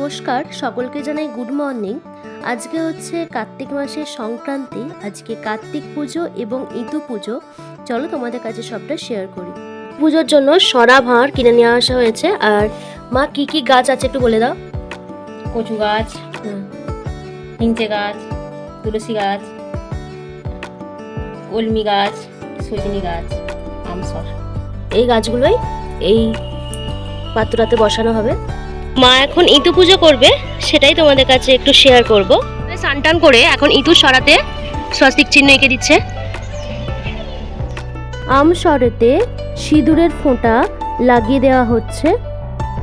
নমস্কার সকলকে জানাই গুড মর্নিং। আজকে হচ্ছে কার্তিক মাসের সংক্রান্তি। আজকে কার্তিক পুজো এবং ইতু পুজো। চলো তোমাদের কাছে সবটা শেয়ার করি। পুজোর জন্য সরা ভাঁড় কিনে নিয়ে আসা হয়েছে। আর মা কি কি গাছ আছে একটু বলে দাও। কচু গাছ হুম, হিংচে গাছ তুলসী গাছ কলমি গাছ সজনি গাছ আমসর। এই গাছগুলোই এই পাত্রটাতে বসানো হবে। মা এখন ইতু পুজো করবে সেটাই তোমাদের কাছে একটু শেয়ার করব। সানটান করে এখন ইতু সরাতে স্বস্তিক চিহ্ন এঁকে দিচ্ছে। আম সরেতে সিঁদুরের ফোঁটা লাগিয়ে দেওয়া হচ্ছে।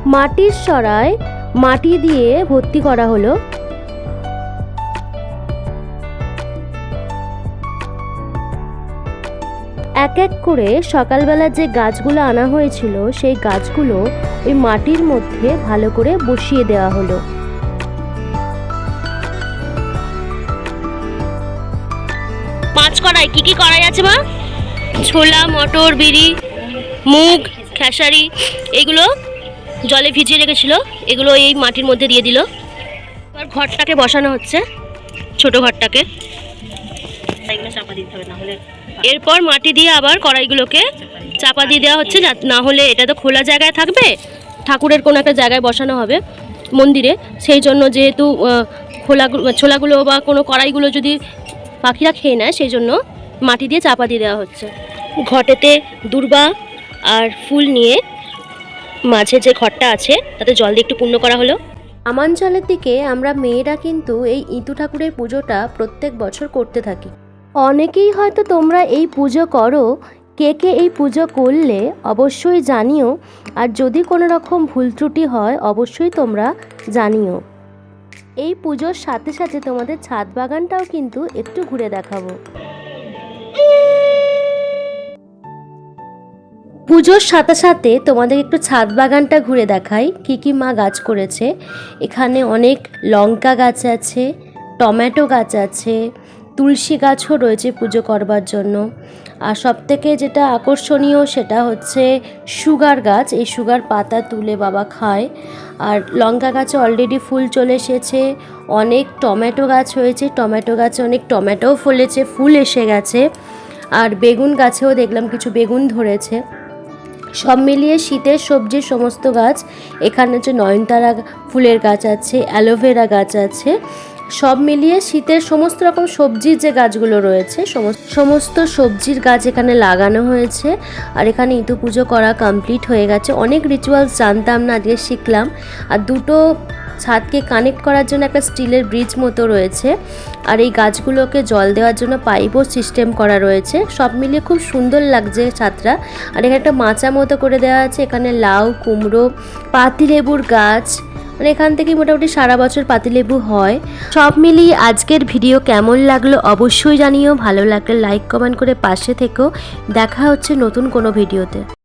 মাটির সরায় মাটি দিয়ে ভর্তি করা হলো। এক এক করে সকালবেলা যে গাছগুলো আনা হয়েছিল, সেই গাছগুলো ওই মাটির মধ্যে ভালো করে বসিয়ে দেওয়া হলো। পাঁচ কড়াই কি কি কড়াই আছে মা? ছোলা, মটর, বিড়ি, মুগ, খেসারি, এগুলো জলে ভিজিয়ে রেখেছিল, এগুলো এই মাটির মধ্যে দিয়ে দিল। এবার ঘরটাকে বসানো হচ্ছে, ছোট ঘরটাকে। এরপর মাটি দিয়ে আবার কড়াইগুলোকে চাপা দিয়ে দেওয়া হচ্ছে, না হলে এটা তো খোলা জায়গায় থাকবে, ঠাকুরের কোনো একটা জায়গায় বসানো হবে মন্দিরে। সেই জন্য যেহেতু খোলা ছোলাগুলো বা কোনো কড়াইগুলো যদি পাখিরা খেয়ে নেয়, সেই জন্য মাটি দিয়ে চাপা দিয়ে দেওয়া হচ্ছে। ঘটেতে দুর্বা আর ফুল নিয়ে মাঝে যে ঘরটা আছে, তাতে জল দিয়ে একটু পূর্ণ করা হলো। আমাঞ্চলের দিকে আমরা মেয়েরা কিন্তু এই ইতু ঠাকুরের পুজোটা প্রত্যেক বছর করতে থাকি। অনেকেই হয়তো তোমরা এই পুজো করো। কে কে এই পুজো করলে অবশ্যই জানিও। আর যদি কোনো রকম ভুল ত্রুটি হয়, অবশ্যই তোমরা জানিও। এই পুজোর সাথে সাথে তোমাদের ছাদ বাগানটাও কিন্তু একটু ঘুরে দেখাবো। পুজোর সাথে সাথে তোমাদের একটু ছাদ বাগানটা ঘুরে দেখাই। কি কি মা গাছ করেছে। এখানে অনেক লঙ্কা গাছ আছে, টমেটো গাছ আছে তুলসী গাছও রয়েছে পুজো করবার জন্য। আর সবথেকে যেটা আকর্ষণীয় সেটা হচ্ছে সুগার গাছ। এই সুগার পাতা তুলে বাবা খায়। আর লঙ্কা গাছে অলরেডি ফুল চলে এসেছে। অনেক টমেটো গাছ হয়েছে। টমেটো গাছে অনেক টমেটোও ফলেছে, ফুল এসে গেছে। আর বেগুন গাছেও দেখলাম কিছু বেগুন ধরেছে। সব মিলিয়ে শীতের সবজির সমস্ত গাছ। এখানে হচ্ছে নয়নতারা ফুলের গাছ আছে, অ্যালোভেরা গাছ আছে। সব মিলিয়ে শীতের সমস্ত রকম সবজির যে গাছগুলো রয়েছে, সমস্ত সবজির গাছ এখানে লাগানো হয়েছে। আর এখানে ইতু পুজো করা কমপ্লিট হয়ে গেছে। অনেক রিচুয়ালস জানতাম না, আজকে শিখলাম। আর দুটো ছাদকে কানেক্ট করার জন্য একটা স্টিলের ব্রিজ মতো রয়েছে। আর এই গাছগুলোকে জল দেওয়ার জন্য পাইপও সিস্টেম করা রয়েছে। সব মিলিয়ে খুব সুন্দর লাগছে ছাদটা। আর এখানে একটা মাচা মতো করে দেওয়া আছে। এখানে লাউ, কুমড়ো, পাতিলেবুর গাছ মানে এখান থেকে মোটামুটি সারা বছর পাতিলেবু হয়। সব মিলিয়ে আজকের ভিডিও কেমন লাগল অবশ্যই জানিও। ভালো লাগলে লাইক কমেন্ট করে পাশে থেকেও দেখা হচ্ছে নতুন কোনো ভিডিওতে।